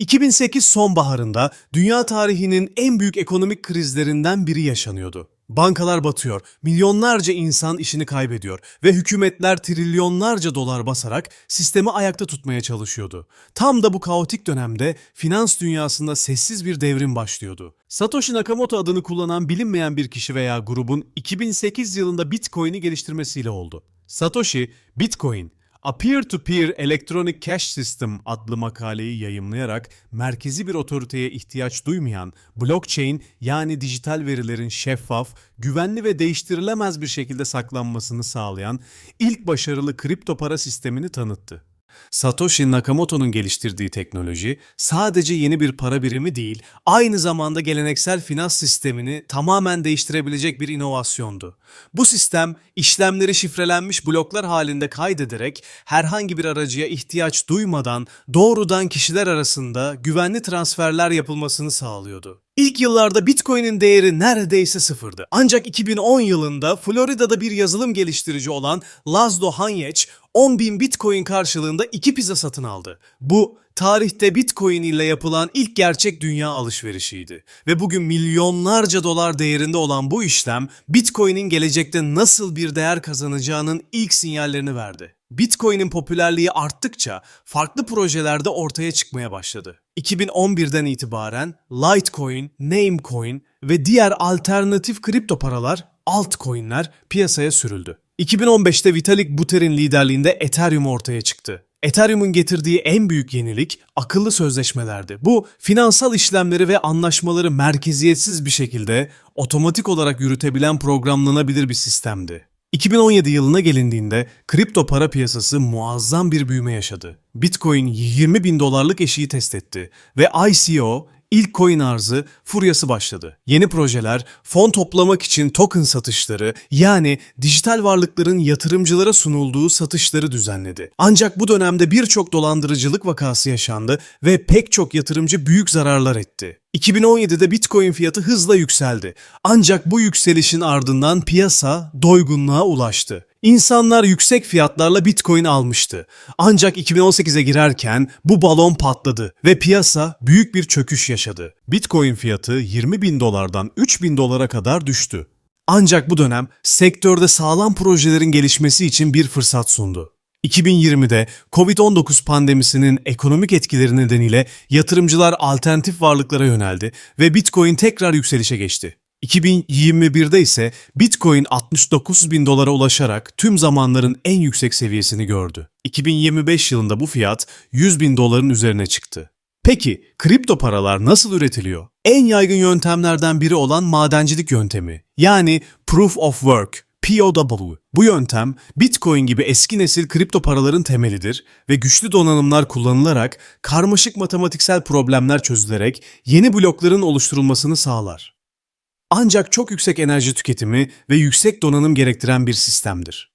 2008 sonbaharında dünya tarihinin en büyük ekonomik krizlerinden biri yaşanıyordu. Bankalar batıyor, milyonlarca insan işini kaybediyor ve hükümetler trilyonlarca dolar basarak sistemi ayakta tutmaya çalışıyordu. Tam da bu kaotik dönemde finans dünyasında sessiz bir devrim başlıyordu. Satoshi Nakamoto adını kullanan bilinmeyen bir kişi veya grubun 2008 yılında Bitcoin'i geliştirmesiyle oldu. Satoshi, Bitcoin, A Peer-to-Peer Electronic Cash System adlı makaleyi yayımlayarak merkezi bir otoriteye ihtiyaç duymayan blockchain yani dijital verilerin şeffaf, güvenli ve değiştirilemez bir şekilde saklanmasını sağlayan ilk başarılı kripto para sistemini tanıttı. Satoshi Nakamoto'nun geliştirdiği teknoloji sadece yeni bir para birimi değil, aynı zamanda geleneksel finans sistemini tamamen değiştirebilecek bir inovasyondu. Bu sistem işlemleri şifrelenmiş bloklar halinde kaydederek herhangi bir aracıya ihtiyaç duymadan doğrudan kişiler arasında güvenli transferler yapılmasını sağlıyordu. İlk yıllarda Bitcoin'in değeri neredeyse sıfırdı. Ancak 2010 yılında Florida'da bir yazılım geliştirici olan Laszlo Hanyec 10.000 Bitcoin karşılığında iki pizza satın aldı. Bu tarihte Bitcoin ile yapılan ilk gerçek dünya alışverişiydi. Ve bugün milyonlarca dolar değerinde olan bu işlem Bitcoin'in gelecekte nasıl bir değer kazanacağının ilk sinyallerini verdi. Bitcoin'in popülerliği arttıkça farklı projelerde ortaya çıkmaya başladı. 2011'den itibaren Litecoin, Namecoin ve diğer alternatif kripto paralar altcoin'ler piyasaya sürüldü. 2015'te Vitalik Buterin liderliğinde Ethereum ortaya çıktı. Ethereum'un getirdiği en büyük yenilik akıllı sözleşmelerdi. Bu finansal işlemleri ve anlaşmaları merkeziyetsiz bir şekilde otomatik olarak yürütebilen programlanabilir bir sistemdi. 2017 yılına gelindiğinde kripto para piyasası muazzam bir büyüme yaşadı. Bitcoin 20 bin dolarlık eşiği test etti ve ICO ilk coin arzı furyası başladı. Yeni projeler, fon toplamak için token satışları yani dijital varlıkların yatırımcılara sunulduğu satışları düzenledi. Ancak bu dönemde birçok dolandırıcılık vakası yaşandı ve pek çok yatırımcı büyük zararlar etti. 2017'de Bitcoin fiyatı hızla yükseldi. Ancak bu yükselişin ardından piyasa doygunluğa ulaştı. İnsanlar yüksek fiyatlarla Bitcoin almıştı. Ancak 2018'e girerken bu balon patladı ve piyasa büyük bir çöküş yaşadı. Bitcoin fiyatı 20 bin dolardan 3 bin dolara kadar düştü. Ancak bu dönem sektörde sağlam projelerin gelişmesi için bir fırsat sundu. 2020'de Covid-19 pandemisinin ekonomik etkileri nedeniyle yatırımcılar alternatif varlıklara yöneldi ve Bitcoin tekrar yükselişe geçti. 2021'de ise Bitcoin 69 bin dolara ulaşarak tüm zamanların en yüksek seviyesini gördü. 2025 yılında bu fiyat 100 bin doların üzerine çıktı. Peki kripto paralar nasıl üretiliyor? En yaygın yöntemlerden biri olan madencilik yöntemi yani Proof of Work POW. Bu yöntem Bitcoin gibi eski nesil kripto paraların temelidir ve güçlü donanımlar kullanılarak karmaşık matematiksel problemler çözülerek yeni blokların oluşturulmasını sağlar. Ancak çok yüksek enerji tüketimi ve yüksek donanım gerektiren bir sistemdir.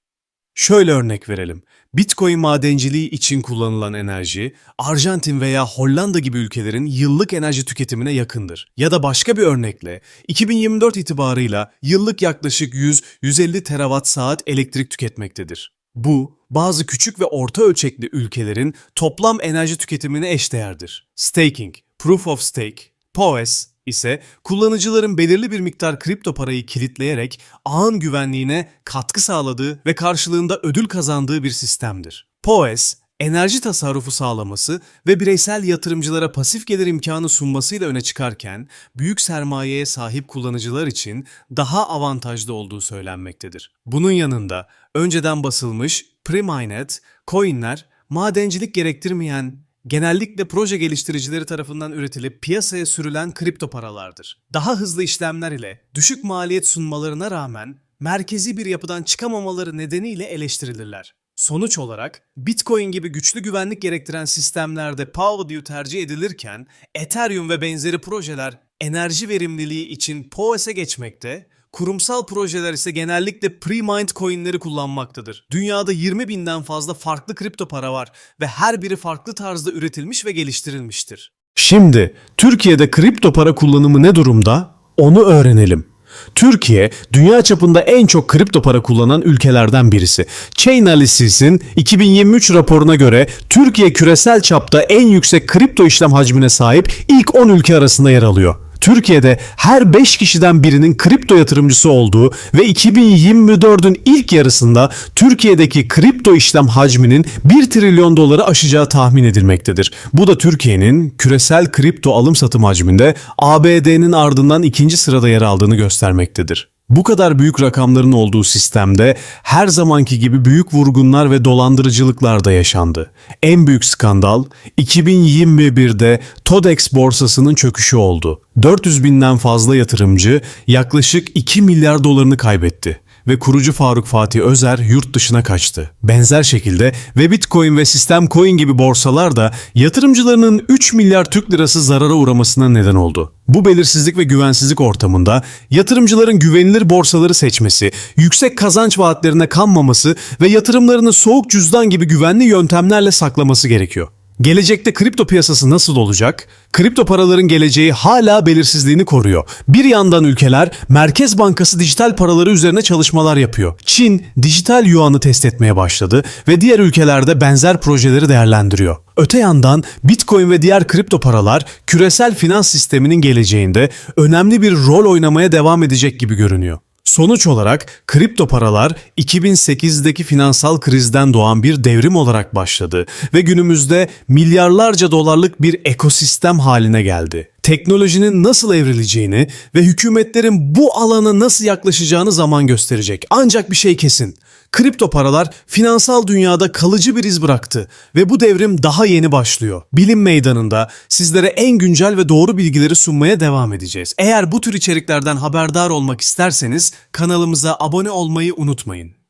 Şöyle örnek verelim. Bitcoin madenciliği için kullanılan enerji, Arjantin veya Hollanda gibi ülkelerin yıllık enerji tüketimine yakındır. Ya da başka bir örnekle, 2024 itibarıyla yıllık yaklaşık 100-150 terawatt saat elektrik tüketmektedir. Bu, bazı küçük ve orta ölçekli ülkelerin toplam enerji tüketimine eşdeğerdir. Staking, Proof of Stake, POS ise kullanıcıların belirli bir miktar kripto parayı kilitleyerek ağın güvenliğine katkı sağladığı ve karşılığında ödül kazandığı bir sistemdir. POS, enerji tasarrufu sağlaması ve bireysel yatırımcılara pasif gelir imkanı sunmasıyla öne çıkarken, büyük sermayeye sahip kullanıcılar için daha avantajlı olduğu söylenmektedir. Bunun yanında önceden basılmış pre-mined coinler, madencilik gerektirmeyen genellikle proje geliştiricileri tarafından üretilip piyasaya sürülen kripto paralardır. Daha hızlı işlemler ile düşük maliyet sunmalarına rağmen merkezi bir yapıdan çıkamamaları nedeniyle eleştirilirler. Sonuç olarak Bitcoin gibi güçlü güvenlik gerektiren sistemlerde PowerView tercih edilirken Ethereum ve benzeri projeler enerji verimliliği için PoS'e geçmekte, kurumsal projeler ise genellikle pre-mined coinleri kullanmaktadır. Dünyada 20 binden fazla farklı kripto para var ve her biri farklı tarzda üretilmiş ve geliştirilmiştir. Şimdi Türkiye'de kripto para kullanımı ne durumda? Onu öğrenelim. Türkiye, dünya çapında en çok kripto para kullanan ülkelerden birisi. Chainalysis'in 2023 raporuna göre Türkiye küresel çapta en yüksek kripto işlem hacmine sahip ilk 10 ülke arasında yer alıyor. Türkiye'de her 5 kişiden birinin kripto yatırımcısı olduğu ve 2024'ün ilk yarısında Türkiye'deki kripto işlem hacminin 1 trilyon doları aşacağı tahmin edilmektedir. Bu da Türkiye'nin küresel kripto alım satım hacminde ABD'nin ardından ikinci sırada yer aldığını göstermektedir. Bu kadar büyük rakamların olduğu sistemde her zamanki gibi büyük vurgunlar ve dolandırıcılıklar da yaşandı. En büyük skandal 2021'de Todex borsasının çöküşü oldu. 400 binden fazla yatırımcı yaklaşık 2 milyar dolarını kaybetti ve kurucu Faruk Fatih Özer yurt dışına kaçtı. Benzer şekilde ve Bitcoin ve Sistem Coin gibi borsalar da yatırımcılarının 3 milyar Türk lirası zarara uğramasına neden oldu. Bu belirsizlik ve güvensizlik ortamında yatırımcıların güvenilir borsaları seçmesi, yüksek kazanç vaatlerine kanmaması ve yatırımlarını soğuk cüzdan gibi güvenli yöntemlerle saklaması gerekiyor. Gelecekte kripto piyasası nasıl olacak? Kripto paraların geleceği hala belirsizliğini koruyor. Bir yandan ülkeler Merkez Bankası dijital paraları üzerine çalışmalar yapıyor. Çin dijital yuanı test etmeye başladı ve diğer ülkelerde benzer projeleri değerlendiriyor. Öte yandan Bitcoin ve diğer kripto paralar küresel finans sisteminin geleceğinde önemli bir rol oynamaya devam edecek gibi görünüyor. Sonuç olarak kripto paralar 2008'deki finansal krizden doğan bir devrim olarak başladı ve günümüzde milyarlarca dolarlık bir ekosistem haline geldi. Teknolojinin nasıl evrileceğini ve hükümetlerin bu alana nasıl yaklaşacağını zaman gösterecek. Ancak bir şey kesin. Kripto paralar finansal dünyada kalıcı bir iz bıraktı ve bu devrim daha yeni başlıyor. Bilim meydanında sizlere en güncel ve doğru bilgileri sunmaya devam edeceğiz. Eğer bu tür içeriklerden haberdar olmak isterseniz kanalımıza abone olmayı unutmayın.